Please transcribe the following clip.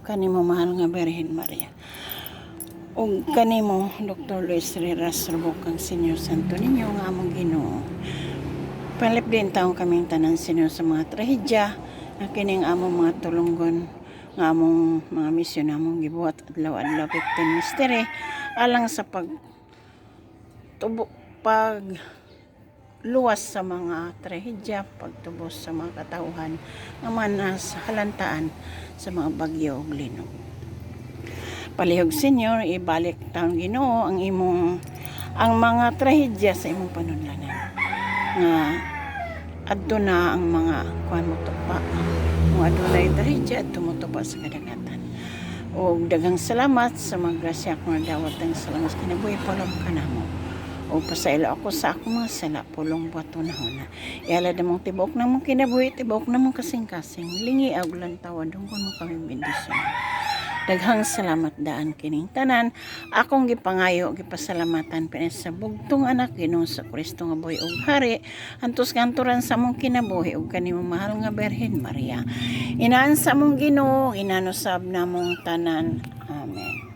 kanimo mahal nga Birhen Maria. ug kanimo Dr. Luis Riras Rubokang Senyor Santo Niño nga among Ginoo. Palip din taong kaming tanan Senyor sa mga trahedya na kining among mga tulunggon nga among mga misyon among gibuhat adlaw-adlaw 15 mystery alang sa pag tubo pag luwas sa mga trahedya, pagtubos sa mga katauhan nga manas halantaan sa mga bagyo ug linog. Palihog Senyor, ibalik taong Ginoo ang imong ang mga trahedya sa imong panunlanan. Nga adto na ang mga kuan mo tupa. Kung adunay trahedya tumutupa sa kadagatan. O daghang salamat sa mga grasya kung dawat ang salamat kinabuhi palom kanamo. O pasailo ako sa ako mga sala pulong buhat na huna. Iala na tibok na mong kinabuhi, tibok na mong kasing-kasing. Lingi ag lang tawad, hungkon mo kami bendisyon. Daghang salamat daan kining tanan. Akong gipangayo, gipasalamatan pinis sa bugtong anak Ginoo sa Kristo nga buhi ug hari. Antos kanturan sa mong kinabuhi ug kanimo mahal nga Berhen Maria. Inaan sa mong Ginoo, inanusab na mong tanan. Amen.